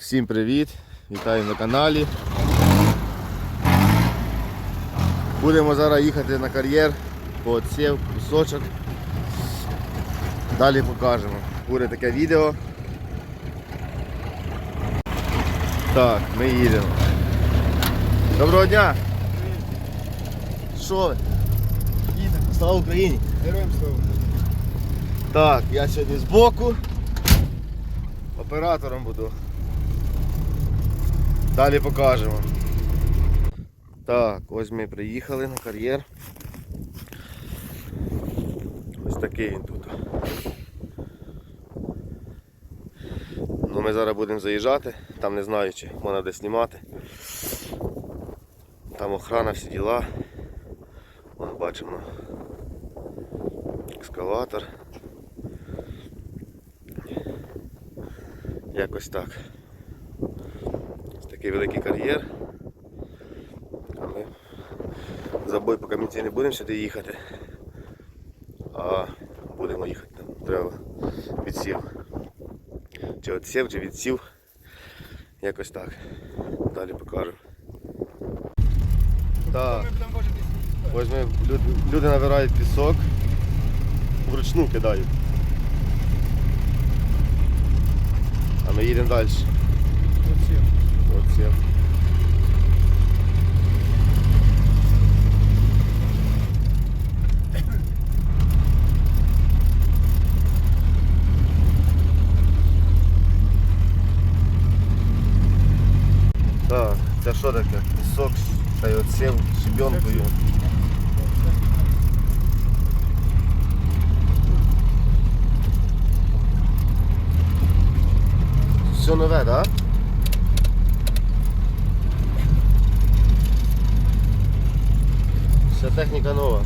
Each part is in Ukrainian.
Всім привіт! Вітаю на каналі. Будемо зараз їхати на кар'єр по отсів, кусочок. Далі покажемо. Буде таке відео. Так, ми їдемо. Доброго дня! Що ви? Їдемо. Слава Україні! Героям слава. Так, я сьогодні збоку. Оператором буду. Далі покажемо. Так, ось ми приїхали на кар'єр. Ось такий він тут. Ну ми зараз будемо заїжджати, там не знаю чи можна де знімати. Там охрана, всі діла. Вон бачимо екскаватор. Якось так. Такий великий кар'єр. А ми за бой по камінці не будемо сюди їхати, а будемо їхати там. Треба відсів. Чи відсів, чи відсів. Якось так. Далі покажу. Так. Ось ми, люди набирають пісок, вручну кидають. А ми їдемо далі. Це що таке? Пісок, та й оцем, щебенкою. Все нове? Да? Вся техніка нова.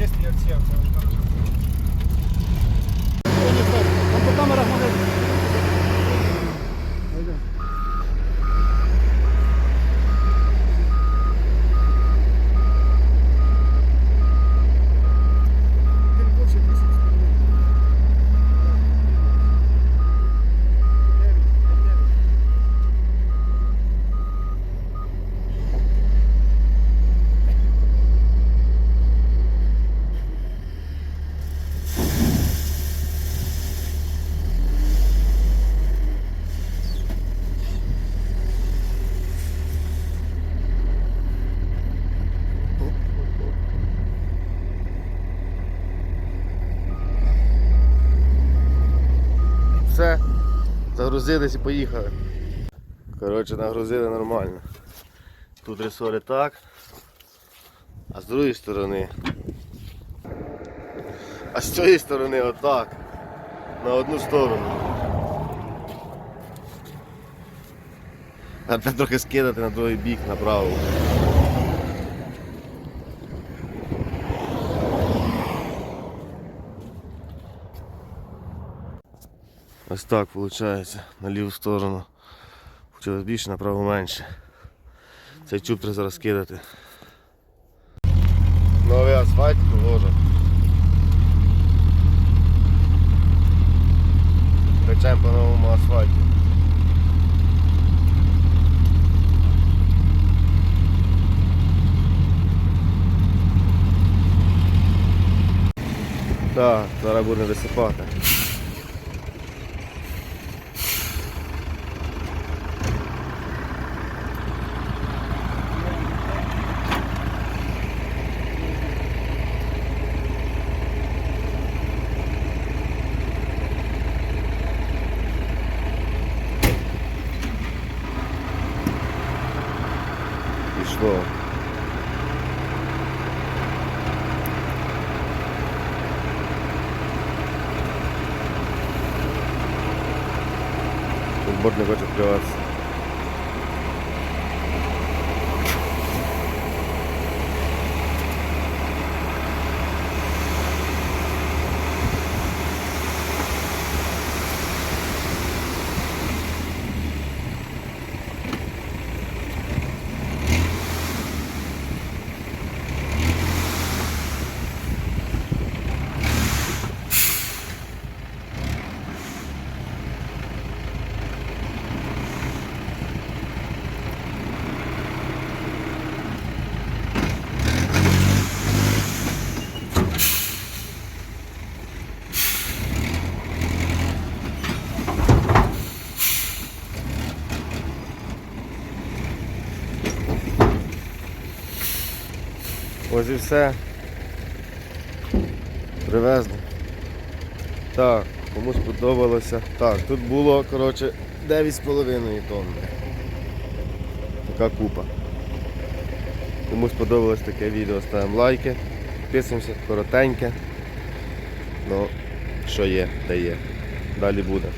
Він аж самі чисті як ці, це аж там. Там по камерах може. Все, загрузились і поїхали. Коротше, нагрузили нормально. Тут ресори так, а з другої сторони. А з цієї сторони отак. На одну сторону. А тепер трохи скидати на другий бік направо. Ось так виходить на ліву сторону. Хотілося більше, направо менше. Цей чуб треба зараз кидати. Новий асфальт положив. Качаємо по новому асфальті. Так, зараз будемо висипати. Тут борт не хочет відкриватися. Ось і все. Привезли. Так, кому сподобалося. Так, тут було, коротше, 9,5 тонни. Така купа. Кому сподобалось таке відео, ставимо лайки, підписуємося, коротеньке. Ну, що є, те є. Далі буде.